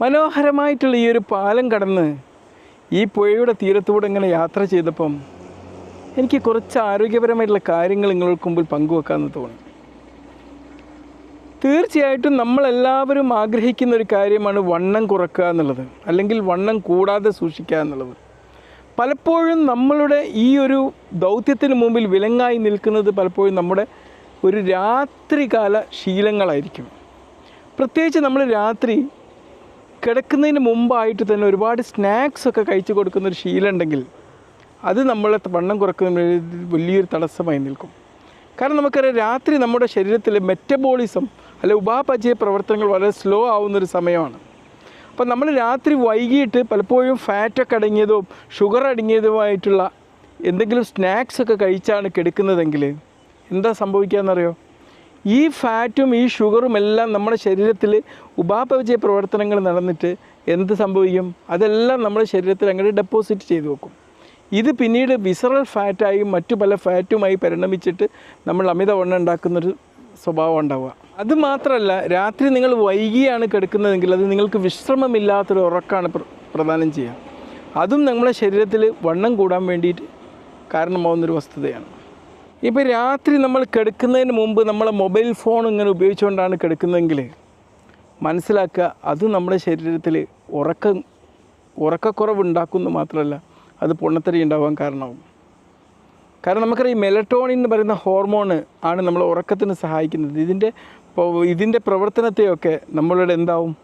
മനോഹരമായിട്ടുള്ള ഈ ഒരു പാലം കടന്ന് ഈ പുഴയുടെ തീരത്തൂടെ ഇങ്ങനെ യാത്ര ചെയ്തപ്പം എനിക്ക് കുറച്ച് ആരോഗ്യപരമായിട്ടുള്ള കാര്യങ്ങൾ നിങ്ങൾക്ക് മുമ്പിൽ പങ്കുവെക്കാമെന്ന് തോന്നി. തീർച്ചയായിട്ടും നമ്മളെല്ലാവരും ആഗ്രഹിക്കുന്ന ഒരു കാര്യമാണ് വണ്ണം കുറക്കുക എന്നുള്ളത് അല്ലെങ്കിൽ വണ്ണം കൂടാതെ സൂക്ഷിക്കുക എന്നുള്ളത്. പലപ്പോഴും നമ്മളുടെ ഈ ഒരു ദൗത്യത്തിന് മുമ്പിൽ വിലങ്ങായി നിൽക്കുന്നത് പലപ്പോഴും നമ്മുടെ ഒരു രാത്രികാല ശീലങ്ങളായിരിക്കും. പ്രത്യേകിച്ച് നമ്മൾ രാത്രി കിടക്കുന്നതിന് മുമ്പായിട്ട് തന്നെ ഒരുപാട് സ്നാക്സ് ഒക്കെ കഴിച്ചു കൊടുക്കുന്ന ഒരു ശീലം ഉണ്ടെങ്കിൽ അത് നമ്മളെ വണ്ണം കുറക്കുന്ന വലിയൊരു തടസ്സമായി നിൽക്കും. കാരണം നമുക്കറിയാം രാത്രി നമ്മുടെ ശരീരത്തിലെ മെറ്റബോളിസം അല്ലെ ഉപാപചയ പ്രവർത്തനങ്ങൾ വളരെ സ്ലോ ആവുന്ന ഒരു സമയമാണ്. അപ്പം നമ്മൾ രാത്രി വൈകിട്ട് പലപ്പോഴും ഫാറ്റൊക്കെ അടങ്ങിയതോ ഷുഗർ അടങ്ങിയതുമായിട്ടുള്ള എന്തെങ്കിലും സ്നാക്സ് ഒക്കെ കഴിച്ചാണ് കിടക്കുന്നതെങ്കിൽ എന്താ സംഭവിക്കുകയെന്നറിയോ ഈ ഫാറ്റും ഈ ഷുഗറും എല്ലാം നമ്മുടെ ശരീരത്തിൽ ഉപാപചയ പ്രവർത്തനങ്ങൾ നടന്നിട്ട് എന്ത് സംഭവിക്കും? അതെല്ലാം നമ്മുടെ ശരീരത്തിൽ അങ്ങനെ ഡെപ്പോസിറ്റ് ചെയ്തു വെക്കും. ഇത് പിന്നീട് വിസറൽ ഫാറ്റായി മറ്റു പല ഫാറ്റുമായി പരിണമിച്ചിട്ട് നമ്മൾ അമിതവണ്ണം ഉണ്ടാക്കുന്നൊരു സ്വഭാവം ഉണ്ടാവുക. അത് മാത്രമല്ല രാത്രി നിങ്ങൾ വൈകിയാണ് കിടക്കുന്നതെങ്കിൽ അത് നിങ്ങൾക്ക് വിശ്രമമില്ലാത്തൊരു ഉറക്കമാണ് പ്ര- പ്രദാനം ചെയ്യുക. അതും നമ്മുടെ ശരീരത്തിൽ വണ്ണം കൂടാൻ വേണ്ടിയിട്ട് കാരണമാവുന്നൊരു വസ്തുതയാണ്. ഇപ്പോൾ രാത്രി നമ്മൾ കിടക്കുന്നതിന് മുമ്പ് നമ്മൾ മൊബൈൽ ഫോൺ ഇങ്ങനെ ഉപയോഗിച്ചുകൊണ്ടാണ് കിടക്കുന്നതെങ്കിൽ മനസ്സിലാക്കുക അത് നമ്മുടെ ശരീരത്തിൽ ഉറക്കം ഉറക്കക്കുറവ് ഉണ്ടാക്കുന്നു മാത്രമല്ല അത് പൊണ്ണത്തരി ഉണ്ടാവാൻ കാരണമാവും. കാരണം നമുക്കറിയാം മെലട്ടോണിൻ എന്ന് പറയുന്ന ഹോർമോണ് ആണ് നമ്മൾ ഉറക്കത്തിന് സഹായിക്കുന്നത്. ഇതിന്റെ ഇതിന്റെ പ്രവർത്തനത്തെയൊക്കെ നമ്മളുടെ എന്താവും?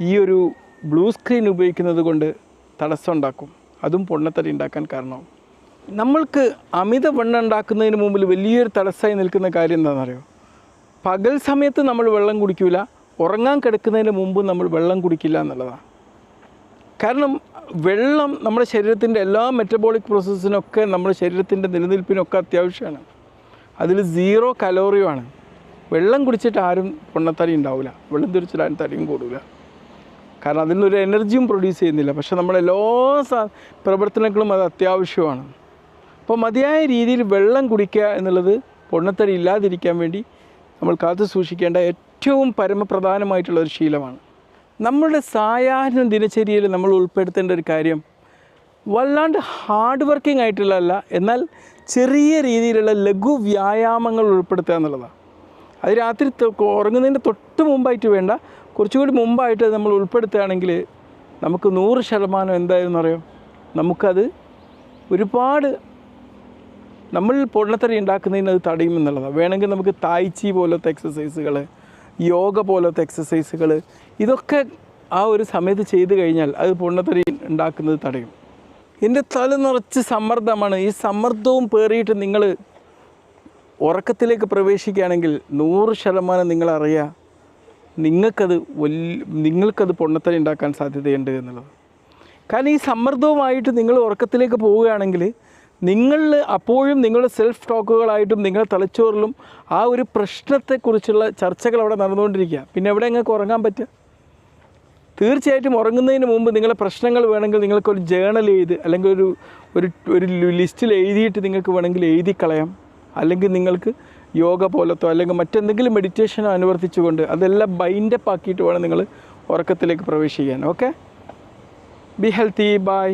ഈ ഒരു ബ്ലൂ സ്ക്രീൻ ഉപയോഗിക്കുന്നത് കൊണ്ട് തടസ്സം ഉണ്ടാക്കും. അതും പൊണ്ണത്തടി ഉണ്ടാക്കാൻ കാരണമാവും. നമ്മൾക്ക് അമിത വെണ്ണ ഉണ്ടാക്കുന്നതിന് മുമ്പിൽ വലിയൊരു തടസ്സമായി നിൽക്കുന്ന കാര്യം എന്താണെന്നറിയോ? പകൽ സമയത്ത് നമ്മൾ വെള്ളം കുടിക്കില്ല ഉറങ്ങാൻ കിടക്കുന്നതിന് മുമ്പ് നമ്മൾ വെള്ളം കുടിക്കില്ല എന്നുള്ളതാണ്. കാരണം വെള്ളം നമ്മുടെ ശരീരത്തിന്റെ എല്ലാ മെറ്റബോളിക് പ്രോസസ്സിനൊക്കെ നമ്മുടെ ശരീരത്തിന്റെ നിലനിൽപ്പിനൊക്കെ അത്യാവശ്യമാണ്. അതിൽ സീറോ കലോറിയുമാണ് വെള്ളം കുടിച്ചിട്ട് ആരും പൊണ്ണത്തടി ഉണ്ടാവില്ല വെള്ളം തിരിച്ചിട്ട് ആരും തടിയും കൂടില്ല കാരണം അതിൽ നിന്നൊരു എനർജിയും പ്രൊഡ്യൂസ് ചെയ്യുന്നില്ല. പക്ഷേ നമ്മുടെ എല്ലാ പ്രവർത്തനങ്ങളും അത് അത്യാവശ്യമാണ്. അപ്പോൾ മതിയായ രീതിയിൽ വെള്ളം കുടിക്കുക എന്നുള്ളത് പൊണ്ണത്തടി ഇല്ലാതിരിക്കാൻ വേണ്ടി നമ്മൾ കാത്തു സൂക്ഷിക്കേണ്ട ഏറ്റവും പരമപ്രധാനമായിട്ടുള്ള ഒരു ശീലമാണ്. നമ്മളുടെ സായാഹ്ന ദിനചര്യയിൽ നമ്മൾ ഉൾപ്പെടുത്തേണ്ട ഒരു കാര്യം വല്ലാണ്ട് ഹാർഡ് വർക്കിംഗ് ആയിട്ടുള്ളതല്ല എന്നാൽ ചെറിയ രീതിയിലുള്ള ലഘു വ്യായാമങ്ങൾ ഉൾപ്പെടുത്തുക എന്നുള്ളതാണ്. അത് രാത്രി ഉറങ്ങുന്നതിന്റെ തൊട്ട് മുമ്പായിട്ട് വേണ്ട കുറച്ചുകൂടി മുമ്പായിട്ട് നമ്മൾ ഉൾപ്പെടുത്തുകയാണെങ്കിൽ നമുക്ക് നൂറ് ശതമാനം എന്തായിരുന്നു അറിയാം? നമുക്കത് ഒരുപാട് നമ്മൾ പൊണ്ണത്തറി ഉണ്ടാക്കുന്നതിന് അത് തടയുമെന്നുള്ളതാണ് വേണമെങ്കിൽ നമുക്ക് തായ്ച്ചി പോലത്തെ എക്സസൈസുകൾ യോഗ പോലത്തെ എക്സസൈസുകൾ ഇതൊക്കെ ആ ഒരു സമയത്ത് ചെയ്തു കഴിഞ്ഞാൽ അത് പൊണ്ണത്തറി ഉണ്ടാക്കുന്നത് തടയും. എന്റെ തല നിറച്ച് സമ്മർദ്ദമാണ്. ഈ സമ്മർദ്ദവും പേറിയിട്ട് നിങ്ങൾ ഉറക്കത്തിലേക്ക് പ്രവേശിക്കുകയാണെങ്കിൽ നൂറ് ശതമാനം നിങ്ങളറിയുക നിങ്ങൾക്കത് വലിയ നിങ്ങൾക്കത് പൊണ്ണത്തറി ഉണ്ടാക്കാൻ സാധ്യതയുണ്ട് എന്നുള്ളത്. കാരണം ഈ സമ്മർദ്ദവുമായിട്ട് നിങ്ങൾ ഉറക്കത്തിലേക്ക് പോവുകയാണെങ്കിൽ നിങ്ങളിൽ അപ്പോഴും നിങ്ങളുടെ സെൽഫ് ടോക്കുകളായിട്ടും നിങ്ങളുടെ തലച്ചോറിലും ആ ഒരു പ്രശ്നത്തെക്കുറിച്ചുള്ള ചർച്ചകൾ അവിടെ നടന്നുകൊണ്ടിരിക്കുക. പിന്നെ എവിടെ നിങ്ങൾക്ക് ഉറങ്ങാൻ പറ്റുക? തീർച്ചയായിട്ടും ഉറങ്ങുന്നതിന് മുമ്പ് നിങ്ങളെ പ്രശ്നങ്ങൾ വേണമെങ്കിൽ നിങ്ങൾക്കൊരു ജേണൽ എഴുത് അല്ലെങ്കിൽ ഒരു ഒരു ഒരു ലിസ്റ്റിൽ എഴുതിയിട്ട് നിങ്ങൾക്ക് വേണമെങ്കിൽ എഴുതി കളയാം. അല്ലെങ്കിൽ നിങ്ങൾക്ക് യോഗ പോലത്തോ അല്ലെങ്കിൽ മറ്റെന്തെങ്കിലും മെഡിറ്റേഷനോ അനുവർത്തിച്ചുകൊണ്ട് അതെല്ലാം ബൈൻഡപ്പ് ആക്കിയിട്ട് വേണം നിങ്ങൾ ഉറക്കത്തിലേക്ക് പ്രവേശിക്കാൻ. Okay be healthy by